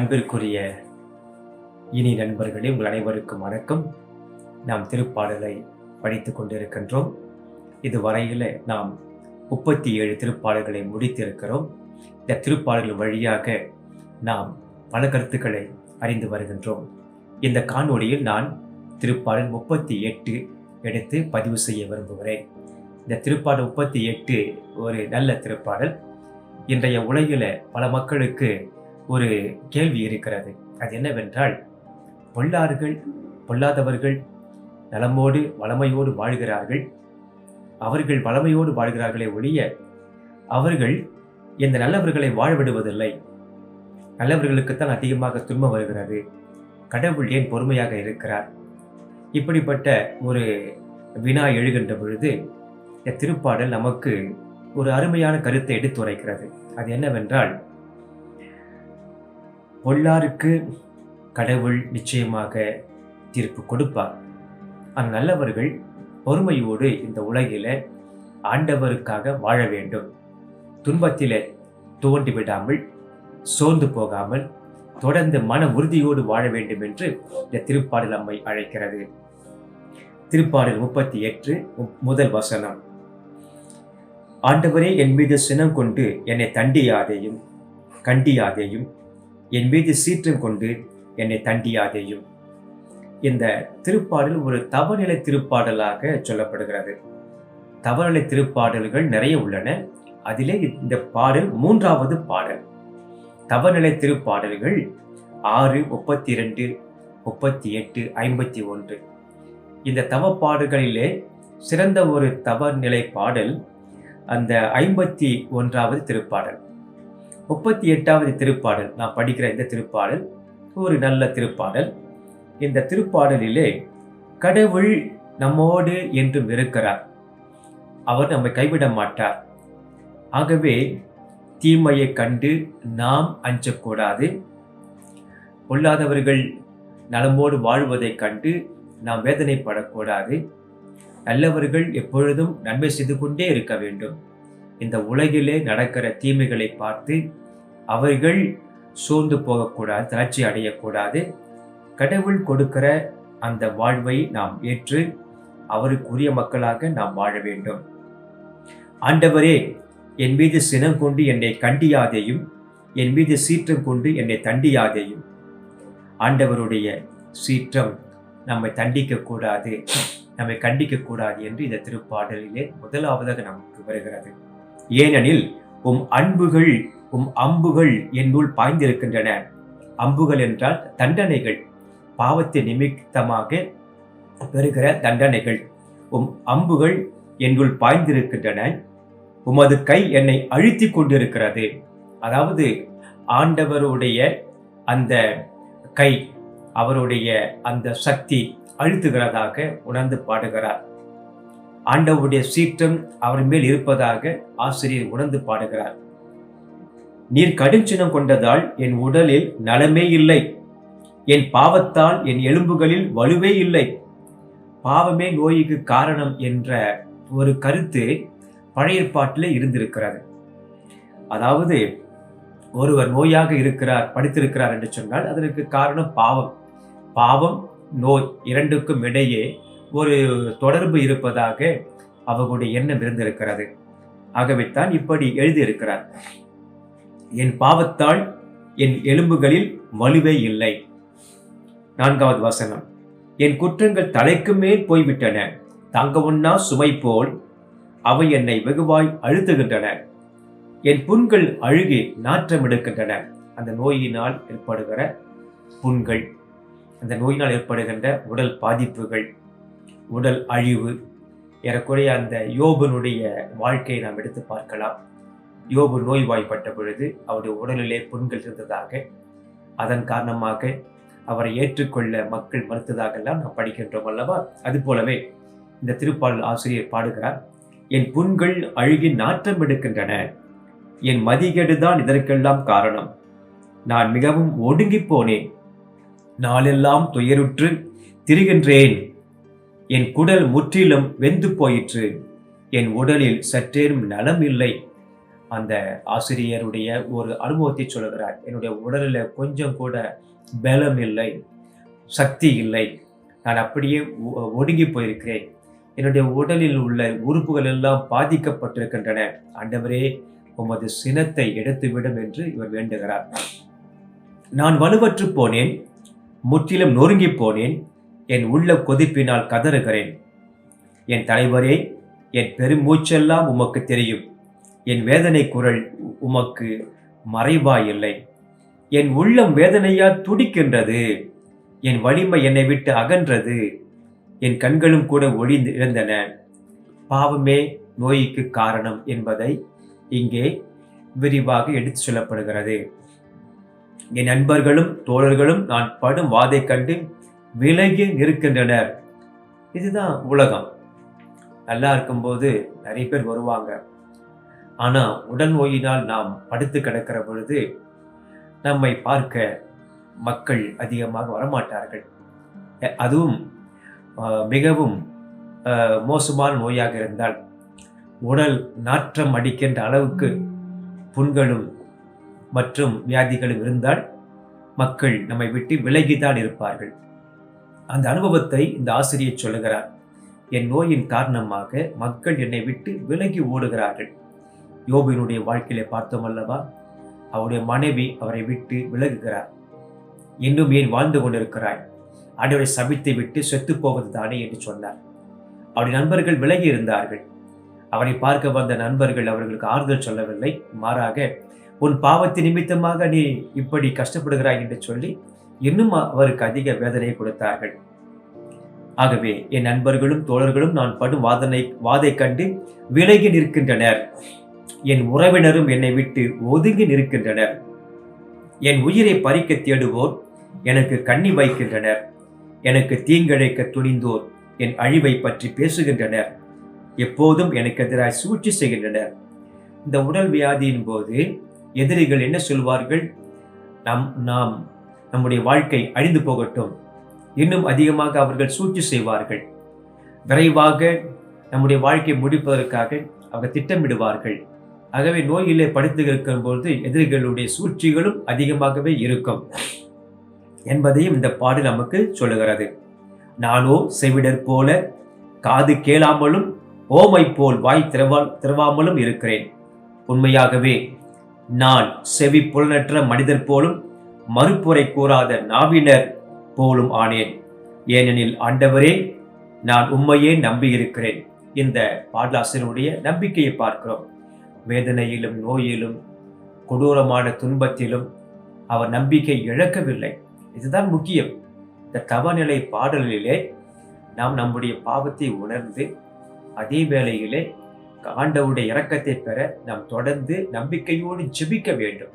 அன்பிற்குரிய இனி நண்பர்களே உங்கள் அனைவருக்கும் வணக்கம். நாம் திருப்பாடலை படித்து கொண்டிருக்கின்றோம். இது வரையில் நாம் முப்பத்தி ஏழு திருப்பாடல்களை முடித்திருக்கிறோம். இந்த திருப்பாடல்கள் வழியாக நாம் பல கருத்துக்களை அறிந்து வருகின்றோம். இந்த காணொளியில் நான் திருப்பாடல் முப்பத்தி எட்டு எடுத்து பதிவு செய்ய விரும்புகிறேன். இந்த திருப்பாடல் முப்பத்தி எட்டு ஒரு நல்ல திருப்பாடல். இன்றைய உலகில் பல மக்களுக்கு ஒரு கேள்வி இருக்கிறது. அது என்னவென்றால் பொல்லார்கள் பொல்லாதவர்கள் நலமோடு வளமையோடு வாழ்கிறார்கள். அவர்கள் வளமையோடு வாழ்கிறார்களே ஒழிய அவர்கள் இந்த நல்லவர்களை வாழ்விடுவதில்லை. நல்லவர்களுக்குத்தான் அதிகமாக துன்பம் வருகிறது. கடவுள் ஏன் பொறுமையாக இருக்கிறார்? இப்படிப்பட்ட ஒரு வினா எழுகின்ற பொழுது இந்த திருப்பாடல் நமக்கு ஒரு அருமையான கருத்தை எடுத்துரைக்கிறது. அது என்னவென்றால் பொல்லாருக்கு கடவுள் நிச்சயமாக தீர்ப்பு கொடுப்பார். அந்நல்லவர்கள் நல்லவர்கள் பொறுமையோடு இந்த உலகில ஆண்டவருக்காக வாழ வேண்டும். துன்பத்தில் தோண்டி விடாமல் சோர்ந்து போகாமல் தொடர்ந்து மன உறுதியோடு வாழ வேண்டும் என்று இந்த திருப்பாடல் நம்மை அழைக்கிறது. திருப்பாடல் முப்பத்தி எட்டு முதல் வசனம். ஆண்டவரே என் மீது சினம் கொண்டு என்னை தண்டியாதேயும் கண்டியாதேயும் என் மீது சீற்றம் கொண்டு என்னை தண்டியாதேயும். இந்த திருப்பாடல் ஒரு தவநிலை திருப்பாடலாக சொல்லப்படுகிறது. தவநிலை திருப்பாடல்கள் நிறைய உள்ளன. அதிலே இந்த பாடல் மூன்றாவது பாடல். தவநிலை திருப்பாடல்கள் ஆறு முப்பத்தி இரண்டு முப்பத்தி எட்டு ஐம்பத்தி ஒன்று இந்த தவப்பாடல்களிலே சிறந்த ஒரு தவநிலை பாடல் அந்த ஐம்பத்தி ஒன்றாவது திருப்பாடல். முப்பத்தி எட்டாவது திருப்பாடல். நான் படிக்கிற இந்த திருப்பாடல் ஒரு நல்ல திருப்பாடல். இந்த திருப்பாடலிலே கடவுள் நம்மோடு என்றும் இருக்கிறார். அவர் நம்மை கைவிட மாட்டார். ஆகவே தீமையை கண்டு நாம் அஞ்சக்கூடாது. பொல்லாதவர்கள் நலமோடு வாழ்வதைக் கண்டு நாம் வேதனைப்படக்கூடாது. நல்லவர்கள் எப்பொழுதும் நன்மை செய்து கொண்டே இருக்க வேண்டும். இந்த உலகிலே நடக்கிற தீமைகளை பார்த்து அவர்கள் சோர்ந்து போகக்கூடாது தளர்ச்சி அடையக்கூடாது. கடவுள் கொடுக்கிற அந்த வாழ்வை நாம் ஏற்று அவருக்குரிய மக்களாக நாம் வாழ வேண்டும். ஆண்டவரே என் மீது சினம் கொண்டு என்னை கண்டியாதேயும் என் மீது சீற்றம் கொண்டு என்னை தண்டியாதேயும். ஆண்டவருடைய சீற்றம் நம்மை தண்டிக்கக்கூடாது நம்மை கண்டிக்கக்கூடாது என்று இந்த திருப்பாடலிலே முதலாவதாக நமக்கு வருகிறது. ஏனெனில் உம் அன்புகள் உம் அம்புகள் என்னுள் பாய்ந்திருக்கின்றன. அம்புகள் என்றால் தண்டனைகள். பாவத்தை நிமித்தமாக பெறுகிற தண்டனைகள். உம் அம்புகள் என்னுள் பாய்ந்திருக்கின்றன. உமது கை என்னை அழுத்தி கொண்டிருக்கிறது. அதாவது ஆண்டவருடைய அந்த கை அவருடைய அந்த சக்தி அழுத்துகிறதாக உணர்ந்து பாடுகிறார். ஆண்டவருடைய சீற்றம் அவர் மேல் இருப்பதாக ஆசிரியர் உணர்ந்து பாடுகிறார். நீர் கடுஞ்சினம் கொண்டதால் என் உடலில் நலமே இல்லை. என் பாவத்தால் என் எலும்புகளில் வலுவே இல்லை. பாவமே நோய்க்கு காரணம் என்ற ஒரு கருத்து பழைய ஏற்பாட்டில் இருந்திருக்கிறது. அதாவது ஒருவர் நோயாக இருக்கிறார் படித்திருக்கிறார் என்று சொன்னால் அதற்கு காரணம் பாவம். பாவம் நோய் இரண்டுக்கும் இடையே ஒரு தொடர்பு இருப்பதாக அவர்களுடைய எண்ணம் இருந்திருக்கிறது. ஆகவேத்தான் இப்படி எழுதியிருக்கிறார். என் பாவத்தால் என் எலும்புகளில் வலுவே இல்லை. நான்காவது வசனம். என் குற்றங்கள் தலைக்கு மேல் போய்விட்டன. தாங்க உண்ணா சுமை போல் அவை என்னை வெகுவாய் அழுத்துகின்றன. என் புண்கள் அழுகி நாற்றம் எடுக்கின்றன. அந்த நோயினால் ஏற்படுகிற புண்கள் அந்த நோயினால் ஏற்படுகின்ற உடல் பாதிப்புகள் உடல் அழிவு ஏறக்குறைய அந்த யோபனுடைய வாழ்க்கையை நாம் எடுத்து பார்க்கலாம். யோபு நோய்வாய்ப்பட்ட பொழுது அவருடைய உடலிலே புண்கள் இருந்ததாக அதன் காரணமாக அவரை ஏற்றுக்கொள்ள மக்கள் மறுத்ததாகலாம் நாம் படிக்கின்றோம் அல்லவா? அது போலவே இந்த திருப்பாடல் ஆசிரியர் பாடுகிறார் என் புண்கள் அழுகி நாற்றம் எடுக்கின்றன என் மதிகேடுதான் இதற்கெல்லாம் காரணம். நான் மிகவும் ஒடுங்கி போனேன் நாளெல்லாம் துயருற்று திரிகின்றேன். என் குடல் முற்றிலும் வெந்து போயிற்று என் உடலில் சற்றேனும் நலம் இல்லை அந்த ஆசிரியருடைய ஒரு அனுபவத்தை சொல்கிறார் என்னுடைய உடலில் கொஞ்சம் கூட பலம் இல்லை சக்தி இல்லை. நான் அப்படியே ஒ- ஒடுங்கி போயிருக்கிறேன். என்னுடைய உடலில் உள்ள உறுப்புகள் எல்லாம் பாதிக்கப்பட்டிருக்கின்றன. ஆண்டவரே உமது சினத்தை எடுத்துவிடும் என்று இவர் வேண்டுகிறார். நான் வலுவற்று போனேன் முற்றிலும் நொறுங்கி போனேன் என் உள்ள கொதிப்பினால் கதறுகிறேன். என் தலைவரே என் பெருமூச்செல்லாம் உமக்கு தெரியும். என் வேதனை குரல் உ- உமக்கு மறைவாயில்லை. என் உள்ளம் வேதனையால் துடிக்கின்றது. என் வலிமை என்னை விட்டு அகன்றது. என் கண்களும் கூட ஒளிந்து இழந்தன பாவமே நோய்க்கு காரணம் என்பதை இங்கே விரிவாக எடுத்து சொல்லப்படுகிறது. என் நண்பர்களும் தோழர்களும் நான் படும் வாதை கண்டு விலகி நிற்கின்றனர். இதுதான் உலகம். நல்லா இருக்கும்போது நிறைய பேர் வருவாங்க. ஆனால் உடல் நோயினால் நாம் படுத்து கிடக்கிற பொழுது நம்மை பார்க்க மக்கள் அதிகமாக வரமாட்டார்கள். அதுவும் மிகவும் மோசமான நோயாக இருந்தால் உடல் நாற்றம் அடிக்கின்ற அளவுக்கு புண்களும் மற்றும் வியாதிகளும் இருந்தால் மக்கள் நம்மை விட்டு விலகிதான் இருப்பார்கள். அந்த அனுபவத்தை இந்த ஆசிரியர் சொல்லுகிறார். என் நோயின் காரணமாக மக்கள் என்னை விட்டு விலகி ஓடுகிறார்கள். யோபினுடைய வாழ்க்கையிலே பார்த்தோம் அல்லவா? அவருடைய மனைவி அவரை விட்டு விலகுகிறார். இன்னும் ஏன் வாழ்ந்து கொண்டிருக்கிறாய்? ஆண்டவரை சபித்து விட்டு செத்து போவது தானே என்று சொன்னார். அவருடைய நண்பர்கள் விலகி இருந்தார்கள். அவரை பார்க்க வந்த நண்பர்கள் அவர்களுக்கு ஆறுதல் சொல்லவில்லை. மாறாக உன் பாவத்தின் நிமித்தமாக நீ இப்படி கஷ்டப்படுகிறாய் என்று சொல்லி இன்னும் அவருக்கு அதிக வேதனை கொடுத்தார்கள். ஆகவே என் நண்பர்களும் தோழர்களும் நான் படும் வாதனை வாதை கண்டு விலகி நிற்கின்றனர். என் உறவினரும் என்னை விட்டு ஒதுங்கி நிற்கின்றனர். என் உயிரை பறிக்க தேடுவோர் எனக்கு கண்ணி வைக்கின்றனர். எனக்கு தீங்கிழைக்க துணிந்தோர் என் அழிவை பற்றி பேசுகின்றனர். எப்போதும் எனக்கு எதிராக சூழ்ச்சி செய்கின்றனர். இந்த உடல் வியாதியின் போது எதிரிகள் என்ன சொல்வார்கள்? நம் நாம் நம்முடைய வாழ்க்கை அழிந்து போகட்டும். இன்னும் அதிகமாக அவர்கள் சூழ்ச்சி செய்வார்கள். விரைவாக நம்முடைய வாழ்க்கை முடிப்பதற்காக அவங்க திட்டமிடுவார்கள். ஆகவே நோயிலே படித்து இருக்கும் பொழுது எதிரிகளுடைய சூழ்ச்சிகளும் அதிகமாகவே இருக்கும் என்பதையும் இந்த பாடல் நமக்கு சொல்லுகிறது. நானோ செவிடர் போல காது கேளாமலும் ஓமை போல் வாய் திறவா திறவாமலும் இருக்கிறேன். உண்மையாகவே நான் செவி புலனற்ற மனிதர் போலும் மறுப்புரை கூறாத நாவினர் போலும் ஆனேன். ஏனெனில் ஆண்டவரே நான் உண்மையே நம்பியிருக்கிறேன். இந்த பாடலாசிரியருடைய நம்பிக்கையை பார்க்கிறோம். வேதனையிலும் நோயிலும் கொடூரமான துன்பத்திலும் அவர் நம்பிக்கை இழக்கவில்லை. இதுதான் முக்கியம். இந்த தவநிலை பாடலிலே நாம் நம்முடைய பாவத்தை உணர்ந்து அதே வேளையிலே ஆண்டவுடைய இரக்கத்தை பெற நாம் தொடர்ந்து நம்பிக்கையோடு ஜெபிக்க வேண்டும்.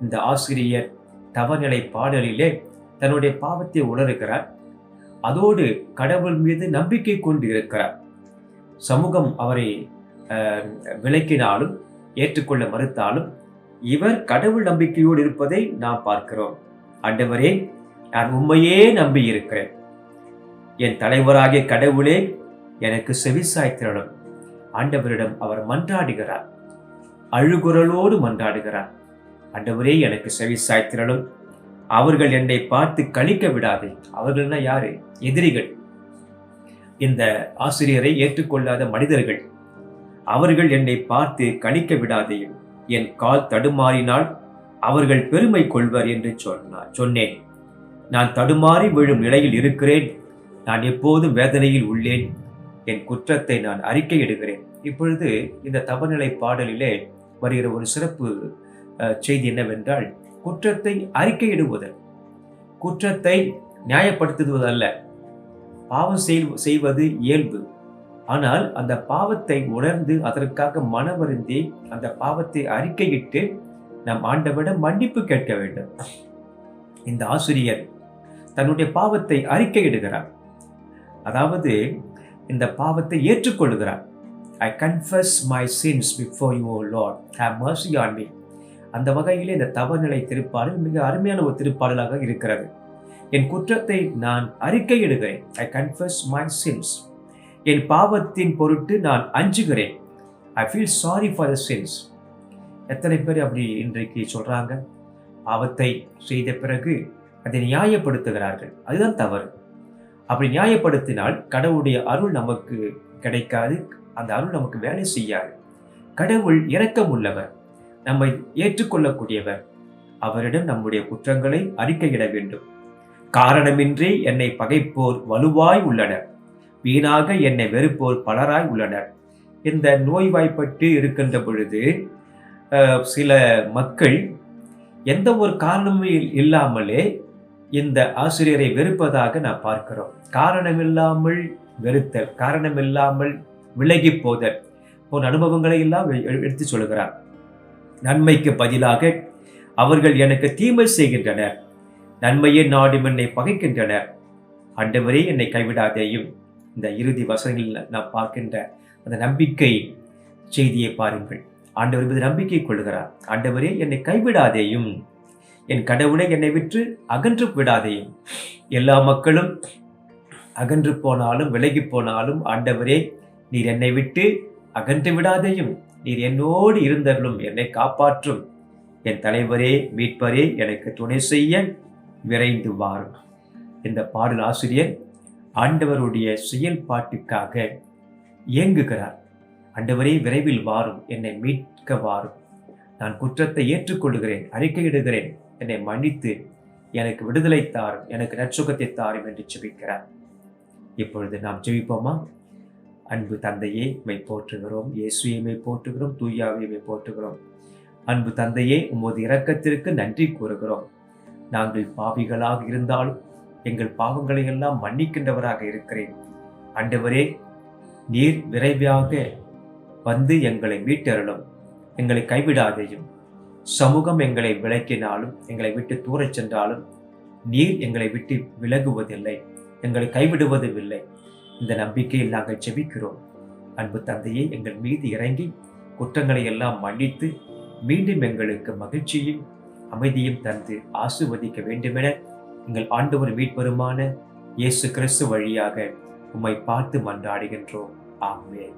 இந்த ஆசிரியர் தவநிலை பாடலிலே தன்னுடைய பாவத்தை உணர்கிறார். அதோடு கடவுள் மீது நம்பிக்கை கொண்டு இருக்கிறார் சமூகம் அவரை விளக்கினாலும் விலக்கினாலும் ஏற்றுக்கொள்ள மறுத்தாலும் இவர் கடவுள் நம்பிக்கையோடு இருப்பதை நாம் பார்க்கிறோம். ஆண்டவரே நான் உண்மையே நம்பி இருக்கிறேன் என் தலைவராகிய கடவுளே எனக்கு செவிசாய்த்திரளும் ஆண்டவரிடம் அவர் மன்றாடுகிறார். அழுகுரலோடு மன்றாடுகிறார். ஆண்டவரே எனக்கு செவிசாய்த்திரளும் அவர்கள் என்னை பார்த்து கழிக்க விடாதே. அவர்கள்னா யாரு? எதிரிகள். இந்த ஆசிரியரை ஏற்றுக்கொள்ளாத மனிதர்கள். அவர்கள் என்னை பார்த்து கணிக்க விடாதேயும் என் கால் தடுமாறினால் அவர்கள் பெருமை கொள்வர் என்று சொன்னார் சொன்னேன். நான் தடுமாறி விழும் நிலையில் இருக்கிறேன். நான் எப்போதும் வேதனையில் உள்ளேன். என் குற்றத்தை நான் அறிக்கையிடுகிறேன். இப்பொழுது இந்த தவநிலை பாடலிலே வருகிற ஒரு சிறப்பு செய்தி என்னவென்றால் குற்றத்தை அறிக்கையிடுவதல். குற்றத்தை நியாயப்படுத்துவதல்ல. பாவம் செய்- செய்வது இயல்பு. ஆனால் அந்த பாவத்தை உணர்ந்து அதற்காக மனவருந்தி அந்த பாவத்தை அறிக்கையிட்டு நம் ஆண்டவரிடம் மன்னிப்பு கேட்க வேண்டும். இந்த ஆசிரியர் தன்னுடைய பாவத்தை அறிக்கையிடுகிறார். அதாவது இந்த பாவத்தை ஏற்றுக்கொள்கிறார். I confess my sins before you O lord have mercy on me அந்த வகையிலே இந்த தவநிலை திருப்பாடல் மிக அருமையான ஒரு திருப்பாடலாக இருக்கிறது. என் குற்றத்தை நான் அறிக்கையிடுகிறேன். ஐ கன்ஃபஸ் மை சின்ஸ் என் பாவத்தின் பொருட்டு நான் அஞ்சுகிறேன். I feel sorry for the sins எத்தனை பேர் அப்படி இன்றைக்கு சொல்கிறாங்க பாவத்தை செய்த பிறகு அதை நியாயப்படுத்துகிறார்கள். அதுதான் தவறு. அப்படி நியாயப்படுத்தினால் கடவுளுடைய அருள் நமக்கு கிடைக்காது. அந்த அருள் நமக்கு வேலை செய்யாது. கடவுள் இரக்கம் உள்ளவர் நம்மை ஏற்றுக்கொள்ளக்கூடியவர். அவரிடம் நம்முடைய குற்றங்களை அறிக்கையிட வேண்டும். காரணமின்றி என்னை பகைப்போர் வலுவாய் உள்ளனர். வீணாக என்னை வெறுப்போர் பலராய் உள்ளனர். இந்த நோய்வாய்ப்பட்டு இருக்கின்ற பொழுது சில மக்கள் எந்த ஒரு காரணமும் இல்லாமலே இந்த ஆசிரியரை வெறுப்பதாக நான் பார்க்கிறோம். காரணமில்லாமல் வெறுத்தல் காரணமில்லாமல் விலகி போதல் போன்ற அனுபவங்களை எல்லாம் எ- எடுத்து சொல்கிறார் நன்மைக்கு பதிலாக அவர்கள் எனக்கு தீமை செய்கின்றனர். நன்மையை நாடும் என்னை பகைக்கின்றனர். அண்டவரே என்னை கைவிடாதேயும். இந்த இறுதி வசதிகளில் நாம் பார்க்கின்ற அந்த நம்பிக்கை செய்தியை பாருங்கள். ஆண்டவர் மீது நம்பிக்கை கொள்கிறார் ஆண்டவரே என்னை கைவிடாதேயும் என் கடவுளை என்னை விற்று அகன்று விடாதேயும். எல்லா மக்களும் அகன்று போனாலும் விலகி போனாலும் ஆண்டவரே நீர் என்னை விட்டு அகன்று விடாதேயும். நீர் என்னோடு இருந்தவர்களும் என்னை காப்பாற்றும். என் தலைவரே மீட்பரே எனக்கு துணை செய்ய விரைந்து வாரும். இந்த பாடல் ஆசிரியர் ஆண்டவருடைய செயல்பாட்டுக்காக இயங்குகிறார். ஆண்டவரே விரைவில் வாரும் என்னை மீட்க வாரும். நான் குற்றத்தை ஏற்றுக்கொள்கிறேன் அறிக்கையிடுகிறேன். என்னை மன்னித்து எனக்கு விடுதலை தாரும் எனக்கு நற்சுகத்தை தாரும் என்று ஜெபிக்கிறார். இப்பொழுது நாம் ஜெபிப்போமா? அன்பு தந்தையே மை போற்றுகிறோம். இயேசுயமை போற்றுகிறோம் தூயாவியமை போற்றுகிறோம். அன்பு தந்தையே உமது இரக்கத்திற்கு நன்றி கூறுகிறோம். நாங்கள் பாவிகளாக இருந்தாலும் எங்கள் பாவங்களை எல்லாம் மன்னிக்கின்றவராக இருக்கிறேன். ஆண்டவரே நீர் விரைவாக வந்து எங்களை மீட்டருளும். எங்களை கைவிடாதேயும். சமூகம் எங்களை விளக்கினாலும் எங்களை விட்டு தூரச் சென்றாலும் நீர் எங்களை விட்டு விலகுவதில்லை. எங்களை கைவிடுவதும் இல்லை இந்த நம்பிக்கையில் நாங்கள் ஜெபிக்கிறோம். அன்பு தந்தையை எங்கள் மீது இறங்கி குற்றங்களை எல்லாம் மன்னித்து மீண்டும் எங்களுக்கு மகிழ்ச்சியும் அமைதியும் தந்து ஆசிர்வதிக்க வேண்டுமென எங்கள் ஆண்டவர் மீட்பருமான இயேசு கிறிஸ்து வழியாக உம்மை பார்த்து மன்றாடுகின்றோம். ஆமென்.